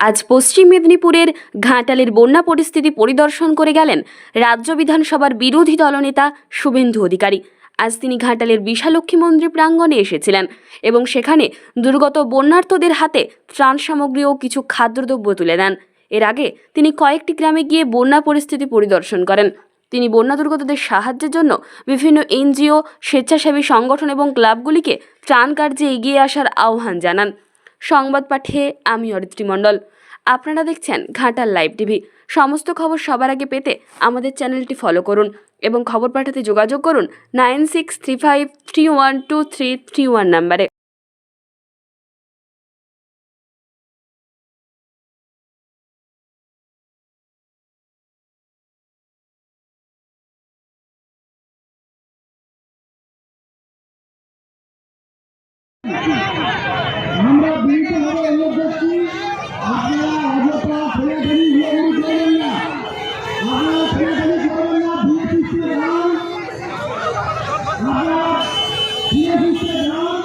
আজ পশ্চিম মেদিনীপুরের ঘাটালের বন্যা পরিস্থিতি পরিদর্শন করে গেলেন রাজ্য বিধানসভার বিরোধী দলনেতা শুভেন্দু অধিকারী। আজ তিনি ঘাটালের বিশালক্ষী মন্দির প্রাঙ্গণে এসেছিলেন এবং সেখানে দুর্গত বন্যার্থদের হাতে ত্রাণ সামগ্রী ও কিছু খাদ্যদ্রব্য তুলে দেন। এর আগে তিনি কয়েকটি গ্রামে গিয়ে বন্যা পরিস্থিতি পরিদর্শন করেন। তিনি বন্যা দুর্গতদের সাহায্যের জন্য বিভিন্ন এনজিও, স্বেচ্ছাসেবী সংগঠন এবং ক্লাবগুলিকে ত্রাণ কার্যে এগিয়ে আসার আহ্বান জানান। সংবাদ পাঠে আমি অরিত্রী মণ্ডল। আপনারা দেখছেন ঘাটাল লাইভ টিভি। সমস্ত খবর সবার আগে পেতে আমাদের চ্যানেলটি ফলো করুন এবং খবর পাঠাতে যোগাযোগ করুন nine six three five three one two three three one নাম্বারে। আমরা বিনীতভাবে অনুরোধ করছি আপনারা অযথা ঠেলাঠেলি ঘোরাঘুরি করবেন না। আপনারা ঠেলাঠেলি করবেন না ভিড় পিছিয়ে যান। আপনারা ধীরে পিছিয়ে যান।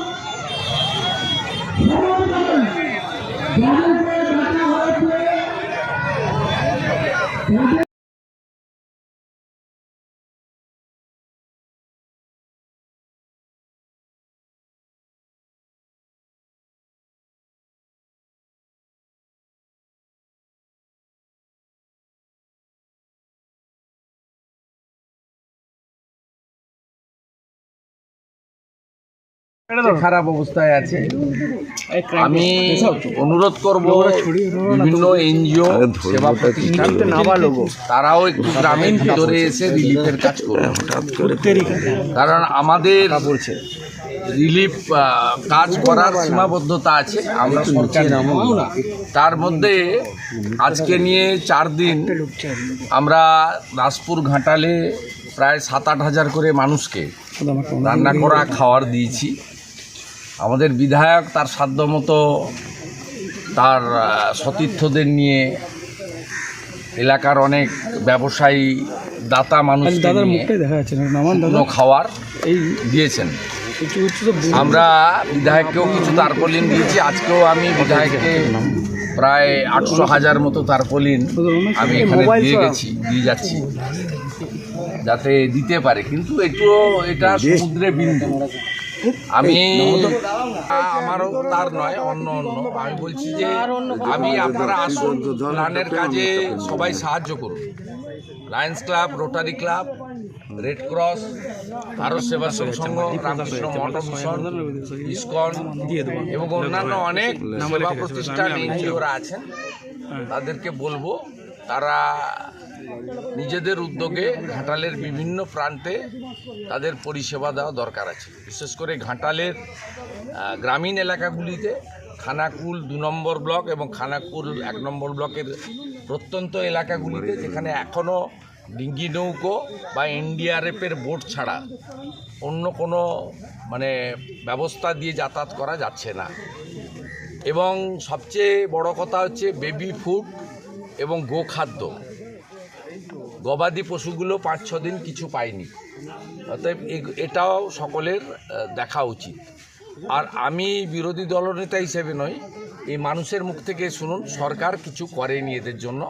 সবাই যাবেন যাদেরকে ডাকা হয়েছে খারাপ অবস্থায় আছে। আমি অনুরোধ করব বিভিন্ন এনজিও সেবা প্রতিষ্ঠান তারাও একটু গ্রামের ভিতরে এসে রিলিফের কাজ করবে। কারণ আমাদের রিলিফ কাজ করার সীমাবদ্ধতা আছে আমরা সরকার তার মধ্যে আজকে নিয়ে চার দিন আমরা দাসপুর ঘাটালে প্রায় সাত আট হাজার করে মানুষকে রান্না করা খাওয়ার দিয়েছি। আমাদের বিধায়ক তার সাধ্যমতো তার সতীর্থদের নিয়ে এলাকার অনেক ব্যবসায়ী দাতা মানুষ দাদার মুখটাই দেখা যাচ্ছে না। নামান দাদা খাওয়ার এই দিয়েছেন। আমরা বিধায়ককেও কিছু তারপলিন দিয়েছি। আজকেও আমি বিধায়ককে প্রায় আটশো হাজার মতো তারপলিন আমি এখানে দিয়ে গেছি দিয়ে যাচ্ছি। যাতে দিতে পারে। কিন্তু একটু এটা সমুদ্রে বিন্দু। আমি আমারও তার নয় অন্য অন্য আমি বলছি যে আমি আপনারা আসুন প্ল্যানের কাজে সবাই সাহায্য করুন lions club rotary club red cross Bharat Seva Sangha Ramakrishna Math mission ISKCON এবং অন্যান্য অনেক সেবা প্রতিষ্ঠান এনজিওরা আছেন তাদেরকে বলব তারা নিজেদের উদ্যোগে ঘাটালের বিভিন্ন প্রান্তে তাদের পরিষেবা দেওয়া দরকার আছে। বিশেষ করে ঘাটালের গ্রামীণ এলাকাগুলিতে খানাকুল দু নম্বর ব্লক এবং খানাকুল এক নম্বর ব্লকের প্রত্যন্ত এলাকাগুলিতে যেখানে এখনও ডিঙ্গি নৌকো বা এনডিআরএফের বোট ছাড়া অন্য কোনো মানে ব্যবস্থা দিয়ে যাতায়াত করা যাচ্ছে না। এবং সবচেয়ে বড় কথা হচ্ছে বেবি ফুড এবং গোখাদ্য। গবাদি পশুগুলো পাঁচ ছ দিন কিছু পায়নি। অতএব এটাও সকলের দেখা উচিত। আর আমি বিরোধী দলনেতা হিসেবে নই এই মানুষের মুখ থেকে শুনুন সরকার কিছু করেনি এদের জন্য।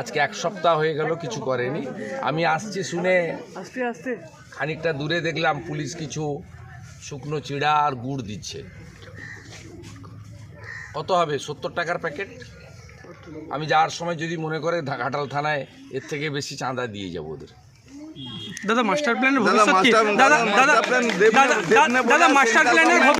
আজকে এক সপ্তাহ হয়ে গেল কিছু করেনি। আমি আসছি শুনে আস্তে আস্তে। খানিকটা দূরে দেখলাম পুলিশ কিছু শুকনো চিড়া আর গুড় দিচ্ছে। কত হবে? সত্তর টাকার প্যাকেট? আমি যাওয়ার সময় যদি মনে করে ঘাটাল থানায় এর থেকে বেশি চাঁদা দিয়ে যাব ওদের। দাদা মাস্টার প্ল্যান ভবিষ্যৎ কি? দাদা দাদা দাদা দাদা মাস্টার প্ল্যানের